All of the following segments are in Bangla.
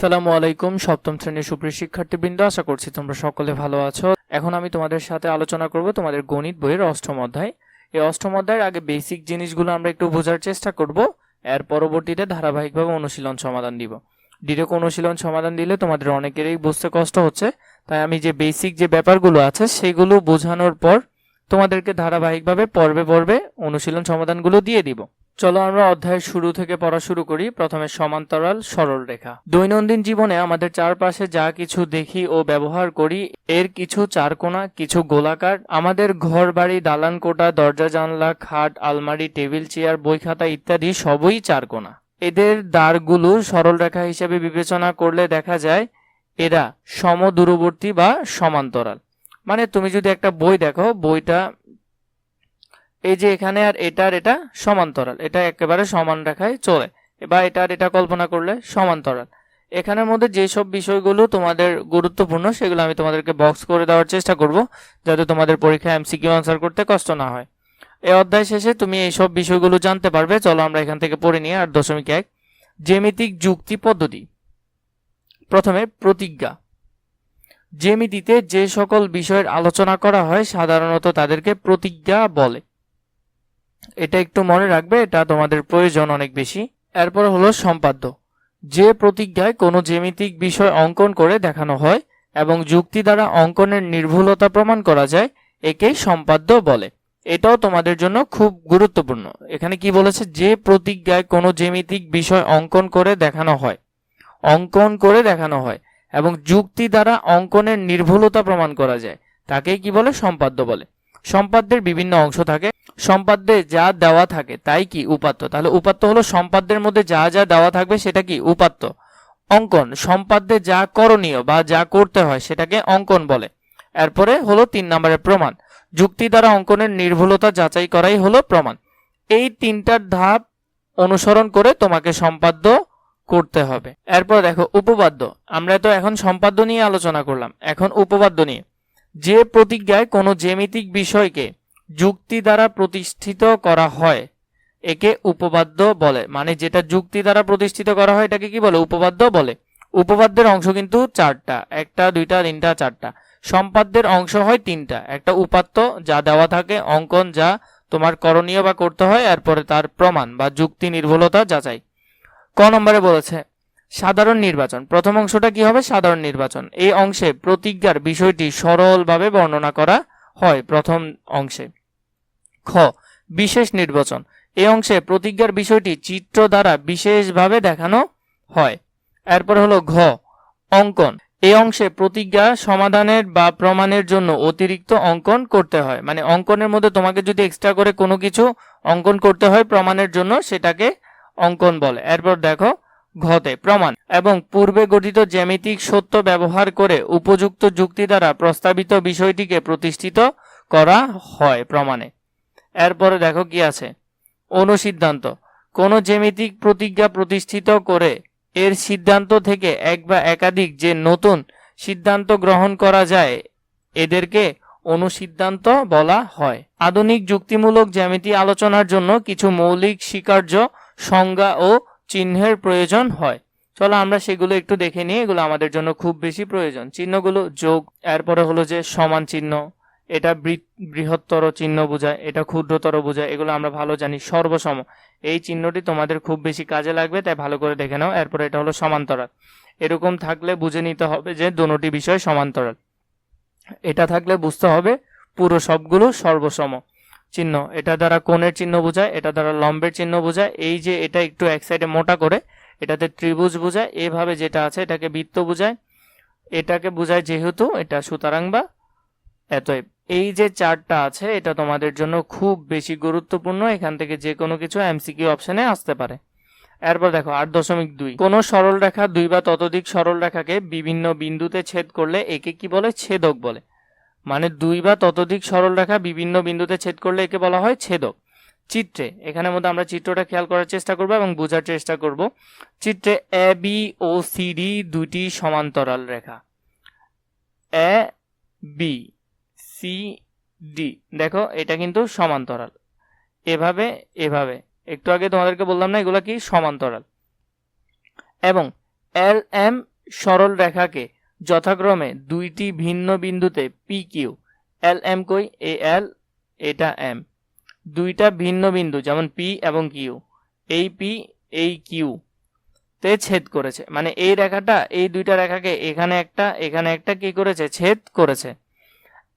সালামু আলাইকুম, সপ্তম শ্রেণির সুপ্রিয় শিক্ষার্থীবৃন্দ, আশা করছি তোমরা সকলে ভালো আছো। এখন আমি তোমাদের সাথে আলোচনা করব তোমাদের গণিত বইয়ের অষ্টম অধ্যায়। এই অষ্টম অধ্যায়ের আগে বেসিক জিনিসগুলো আমরা একটু বোঝার চেষ্টা করব। এর পরবর্তীতে ধারাবাহিকভাবে অনুশীলন সমাধান দিব। ডিরেক্ট অনুশীলন সমাধান দিলে তোমাদের অনেকেরই বুঝতে কষ্ট হচ্ছে। তাই আমি যে বেসিক যে ব্যাপারগুলো আছে, সেগুলো বোঝানোর পর তোমাদেরকে ধারাবাহিকভাবে পর্বে পর্বে অনুশীলন সমাধানগুলো দিয়ে দিব। চলো আমরা অধ্যায়ের শুরু থেকে পড়া শুরু করি। প্রথমে সমান্তরাল, সরল রেখা। দৈনন্দিন জীবনে আমাদের চারপাশে যা কিছু দেখি ও ব্যবহার করি, এর কিছু চারকোনা, কিছু গোলাকার। আমাদের ঘর বাড়ি দালান কোটা দরজা, জানলা, খাট, আলমারি, টেবিল, চেয়ার, বই খাতা ইত্যাদি সবই চারকোনা। এদের দ্বারগুলো সরল রেখা হিসেবে বিবেচনা করলে দেখা যায় এরা সমদূরবর্তী বা সমান্তরাল। মানে তুমি যদি একটা বই দেখো, বইটা এই যে এখানে আর এটা আর এটা সমান্তরাল, এটা একেবারে সমান রেখায় চলে। বা এটা আর এটা কল্পনা করলে সমান্তরাল। এখানের মধ্যে যেসব বিষয়গুলো তোমাদের গুরুত্বপূর্ণ, সেগুলো আমি তোমাদেরকে বক্স করে দেওয়ার চেষ্টা করব, যাতে তোমাদের পরীক্ষায় এমসিকিউ আনসার করতে কষ্ট না হয়। এই অধ্যায় শেষে তুমি এইসব বিষয়গুলো জানতে পারবে, চলো আমরা এখান থেকে পড়ে নিই আর দশমিক এক। জ্যামিতিক যুক্তি পদ্ধতি। প্রথমে প্রতিজ্ঞা। জ্যামিতিতে যে সকল বিষয়ের আলোচনা করা হয়, সাধারণত তাদেরকে প্রতিজ্ঞা বলে। এটা একটু মনে রাখবে, এটা তোমাদের প্রয়োজন অনেক বেশি। এরপর হলো সম্পাদ্য। যে প্রতিজ্ঞায় কোনো জ্যামিতিক বিষয় অঙ্কন করে দেখানো হয় এবং যুক্তি দ্বারা অঙ্কনের নির্ভুলতা প্রমাণ করা যায়, একে সম্পাদ্য বলে। এটাও তোমাদের জন্য খুব গুরুত্বপূর্ণ। এখানে কি বলেছে? যে প্রতিজ্ঞায় কোনো জ্যামিতিক বিষয় অঙ্কন করে দেখানো হয়, অঙ্কন করে দেখানো হয় এবং যুক্তি দ্বারা অঙ্কনের নির্ভুলতা প্রমাণ করা যায়, তাকেই কি বলে? সম্পাদ্য বলে। সম্পাদ্যের বিভিন্ন অংশ থাকে। সম্পাদ্যে যা দেওয়া থাকে তাই কি উপাত্ত? তাহলে উপাত্ত হলো সম্পাদ্যের মধ্যে যা যা দেওয়া থাকবে সেটা কি উপাত্ত? অঙ্কন, সম্পাদ্যে যা করণীয় বা যা করতে হয় সেটাকে অঙ্কন বলে। এরপরে হলো তিন নম্বরের প্রমাণ। যুক্তি দ্বারা অঙ্কনের নির্ভুলতা যাচাই করাই হলো প্রমাণ। এই তিনটার ধাপ অনুসরণ করে তোমাকে সম্পাদ্য করতে হবে। এরপর দেখো, উপপাদ্য। আমরা তো এখন সম্পাদ্য নিয়ে আলোচনা করলাম। এখন উপপাদ্য নিয়ে। যে প্রতিজ্ঞায় কোনো জ্যামিতিক বিষয়কে যুক্তি দ্বারা প্রতিষ্ঠিত করা হয়, একে উপপাদ্য বলে। মানে যেটা যুক্তি দ্বারা প্রতিষ্ঠিত করা হয়, এটাকে কি বলে? উপপাদ্য বলে। উপপাদ্যের অংশ কিন্তু চারটা। একটা, দুইটা, তিনটা, চারটা। সম্পাদ্যের অংশ হয় তিনটা। একটা উপাত্ত, যা দেওয়া থাকে, অঙ্কন, যা তোমার করণীয় বা করতে হয়, এরপরে তার প্রমাণ বা যুক্তি নির্ভুলতা যাচাই। ক নম্বরে বলেছে সাধারণ নির্বাচন। প্রথম অংশটা কি হবে? সাধারণ নির্বাচন। এই অংশে প্রতিজ্ঞার বিষয়টি সরলভাবে বর্ণনা করা হয় প্রথম অংশে। খ, বিশেষ নির্বাচন। এই অংশে প্রতিজ্ঞার বিষয়টি চিত্র দ্বারা বিশেষভাবে দেখানো হয়। এরপর হলো ঘ, অঙ্কন। এই অংশে প্রতিজ্ঞা সমাধানের বা প্রমাণের জন্য অতিরিক্ত অঙ্কন করতে হয়। মানে অঙ্কনের মধ্যে তোমাকে যদি এক্সট্রা করে কোনো কিছু অঙ্কন করতে হয় প্রমাণের জন্য, সেটাকে অঙ্কন বলে। এরপর দেখো ঘতে প্রমাণ। এবং পূর্বে গঠিত জ্যামিতিক সত্য ব্যবহার করে উপযুক্ত যুক্তি দ্বারা প্রস্তাবিত বিষয়টিকে প্রতিষ্ঠিত করা হয় প্রমাণে। এরপরে দেখো কি আছে। অনুসিদ্ধান্ত। কোনো জ্যামিতিক প্রতিজ্ঞা প্রতিষ্ঠিত করে এর সিদ্ধান্ত থেকে এক বা একাধিক যে নতুন সিদ্ধান্ত গ্রহণ করা যায়, এদেরকে অনুসিদ্ধান্ত বলা হয়। আধুনিক যুক্তিমূলক জ্যামিতি আলোচনার জন্য কিছু মৌলিক স্বীকার্য সংজ্ঞা ও চিহ্নের প্রয়োজন হয়। চলো আমরা সেগুলো একটু দেখে নিই, এগুলো আমাদের জন্য খুব বেশি প্রয়োজন। চিহ্নগুলো যোগ, এরপরে হলো যে সমান চিহ্ন, এটা বৃহত্তর চিহ্ন বোঝায় এটা ক্ষুদ্রতর বোঝায় এগুলো আমরা ভালো জানি, সর্বসম। এই চিহ্নটি তোমাদের খুব বেশি কাজে লাগবে, তাই ভালো করে দেখে নাও, এরপরে এটা হলো সমান্তরাল। এরকম থাকলে বুঝে নিতে হবে যে দুটি বিষয় সমান্তরাল। এটা থাকলে বুঝতে হবে পুরো সবগুলো সর্বসম। চিহ্ন। এটা দ্বারা কোণের চিহ্ন বোঝায়, এটা দ্বারা লম্বের চিহ্ন বোঝায়। এই যে এটা একটু এক সাইডে মোটা করে, এটাতে ত্রিভুজ বোঝায়। এভাবে যেটা আছে এটাকে বৃত্ত বোঝায়। এটাকে বোঝায় যেহেতু এটা সুতরাং বা এতএব। এই যে চারটা আছে, এটা তোমাদের জন্য খুব বেশি গুরুত্বপূর্ণ। এখান থেকে যে কোনো কিছু এমসিকিউ অপশনে আসতে পারে। এরপর দেখো, আট দশমিক দুই। কোনো সরল রেখা দুই বা ততোধিক সরল রেখাকে বিভিন্ন বিন্দুতে ছেদ করলে একে কি বলে? ছেদক বলে। মানে দুই বা ততোধিক সরল রেখা বিভিন্ন বিন্দুতে ছেদ করলে একে বলা হয় ছেদক। চিত্রে এখানের মধ্যে আমরা চিত্রটা খেয়াল করার চেষ্টা করব এবং বোঝার চেষ্টা করব। চিত্রে এ বি ও সি ডি দুটি সমান্তরাল রেখা। এ বি সি ডি দেখো, এটা কিন্তু সমান্তরাল। এভাবে এভাবে। একটু আগে তোমাদেরকে বললাম না, এগুলো কি সমান্তরাল? এবং এল এম সরল রেখাকে যথাক্রমে দুইটি ভিন্ন বিন্দুতে পি কিউ এল এম কই? এ এল এটা এম দুইটা ভিন্ন বিন্দু, যেমন পি এবং কিউ এই পি এই কিউ তে ছেদ করেছে। মানে এই রেখাটা, এই দুইটা রেখাকে এখানে একটা এখানে একটা কি করেছে? ছেদ করেছে।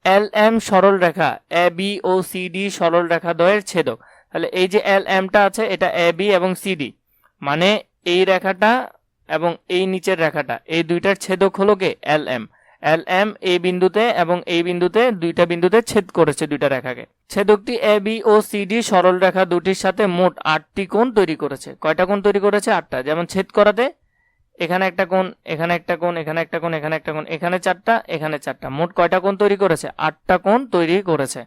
এল এম সরল রেখা এ বি ও সি ডি সরল রেখা দ্বয়ের ছেদক। তাহলে এই যে এল এমটা আছে, এটা এ বি এবং সি ডি মানে এই রেখাটা এবং এই নিচের রেখাটা, এই দুইটার ছেদক হলো কে? এল এম এল এম এই বিন্দুতে এবং এই বিন্দুতে দুইটা বিন্দুতে ছেদ করেছে দুইটা রেখাকে। ছেদকটি এ বি ও সি ডি সরল রেখা দুটির সাথে মোট আটটি কোণ তৈরি করেছে। কয়টা কোণ তৈরি করেছে? আটটা। যেমন ছেদ করাতে, এখানে একটা কোণ, এখানে একটা কোণ, এখানে একটা কোণ, এখানে একটা কোণ, এখানে চারটা এখানে চারটা। মোট কয়টা কোণ তৈরি করেছে? আটটা কোণ তৈরি করেছে।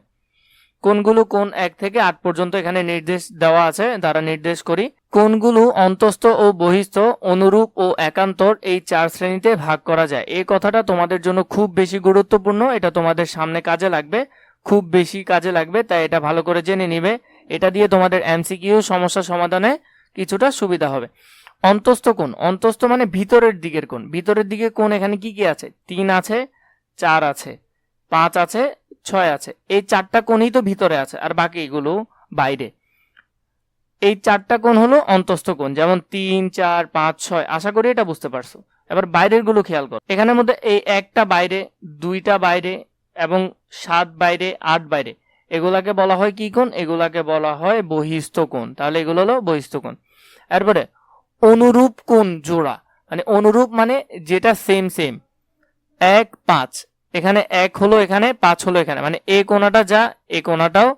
কোনগুলো কোন এক থেকে আট পর্যন্ত এখানে নির্দেশ দেওয়া আছে, দ্বারা নির্দেশ করি। কোনগুলো অন্তস্থ ও বহিস্থ, অনুরূপ ও একান্তর এই চার শ্রেণীতে ভাগ করা যায়। এই কথাটা তোমাদের জন্য খুব বেশি গুরুত্বপূর্ণ, এটা তোমাদের সামনে কাজে লাগবে। খুব বেশি কাজে লাগবে, তাই এটা ভালো করে জেনে নিবে। এটা দিয়ে তোমাদের এমসিকিউ সমস্যা সমাধানে কিছুটা সুবিধা হবে। অন্তস্থ কোণ, অন্তস্থ মানে ভিতরের দিকের কোণ। ভিতরের দিকে কোণ এখানে কি কি আছে? তিন আছে, চার আছে, পাঁচ আছে ছয় আছে। এই চারটা কোণই তো ভিতরে আছে, আর বাকি এগুলো বাইরে। এই চারটা কোণ হলো অন্তস্থ কোণ, যেমন তিন, চার, পাঁচ, ছয়। আশা করি এটা বুঝতে পারছ। এবার বাইরেরগুলো খেয়াল করো। এখানের মধ্যে এই একটা বাইরে, দুইটা বাইরে, এবং সাত বাইরে, আট বাইরে। এগুলাকে বলা হয় কি কোণ? এগুলাকে বলা হয় বহিস্থ কোণ। তাহলে এগুলো হলো বহিস্থ কোণ। এরপরে অনুরূপ কোণ জোড়া। মানে অনুরূপ মানে যেটা সেম সেম এক, পাঁচ। এখানে এক হলো এখানে, পাঁচ হলো এখানে। মানে এ কোনাটা যা এই কোনাটাও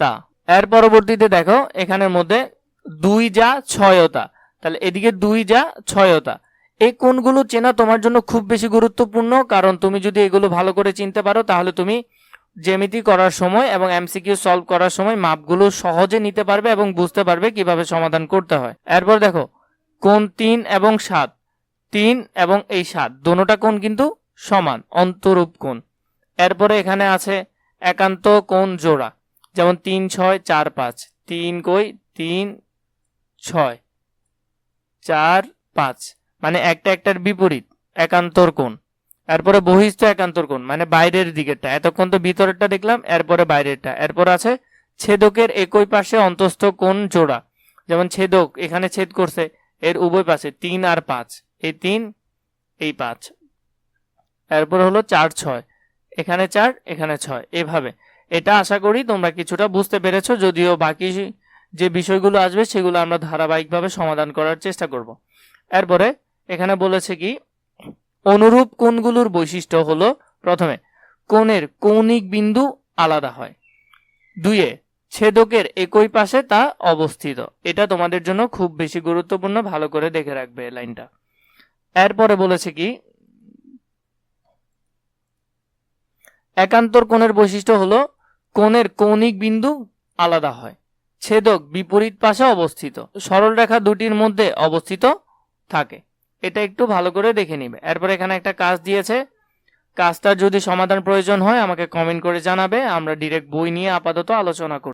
তা। এর পরবর্তীতে দেখো, এখানের মধ্যে দুই যা ছয়তা তাহলে এদিকে দুই যা ছয়তা এই কোণগুলো চেনা তোমার জন্য খুব বেশি গুরুত্বপূর্ণ, কারণ তুমি যদি এগুলো ভালো করে চিনতে পারো, তাহলে তুমি জ্যামিতি করার সময় এবং এমসিকিউ সলভ করার সময় মাপগুলো সহজে নিতে পারবে এবং বুঝতে পারবে কীভাবে সমাধান করতে হয়। এরপর দেখো কোন তিন এবং সাত। তিন এবং এই সাত, দোনোটা কোণ কিন্তু সমান, অন্তরূপ কোণ এরপরে এখানে আছে একান্ত কোণ জোড়া, যেমন তিন, ছয়, চার, পাঁচ। তিন কই? তিন, ছয়, চার, পাঁচ। মানে একটা একটার বিপরীত, একান্তর কোণ। এরপরে বহিস্থ একান্তর কোণ মানে বাইরের দিকেরটা। এতক্ষণ তো ভিতরেরটা দেখলাম, এরপরে বাইরেরটা। এরপর আছে ছেদকের একই পাশে অন্তস্থ কোণ জোড়া, যেমন ছেদক, এখানে ছেদ করছে, এর উভয় পাশে তিন আর পাঁচ। এই তিন, এই পাঁচ। এরপর হলো চার ছয়। এখানে চার, এখানে ছয়। এভাবে। এটা আশা করি তোমরা কিছুটা বুঝতে পেরেছ, যদিও বাকি যে বিষয়গুলো আসবে সেগুলো আমরা ধারাবাহিকভাবে সমাধান করার চেষ্টা করব। এরপরে এখানে বলেছে কি, অনুরূপ কোণগুলোর বৈশিষ্ট্য হলো প্রথমে, কোণের কৌণিক বিন্দু আলাদা হয়। দুইয়ে, ছেদকের একই পাশে তা অবস্থিত। এটা তোমাদের জন্য খুব বেশি গুরুত্বপূর্ণ, ভালো করে দেখে রাখবে লাইনটা। এরপরে বলেছে কি একান্তর কোণের বৈশিষ্ট্য হলো, কোণের কৌণিক বিন্দু আলাদা হয়। ছেদক বিপরীত পাশে অবস্থিত। সরল রেখা দুটির মধ্যে অবস্থিত থাকে। এটা একটু ভালো করে দেখে নিবে। এরপর এখানে একটা কাজ দিয়েছে। কাজটার যদি সমাধান প্রয়োজন হয়, আমাকে কমেন্ট করে জানাবে। আমরা ডিরেক্ট বই নিয়ে আপাতত আলোচনা করব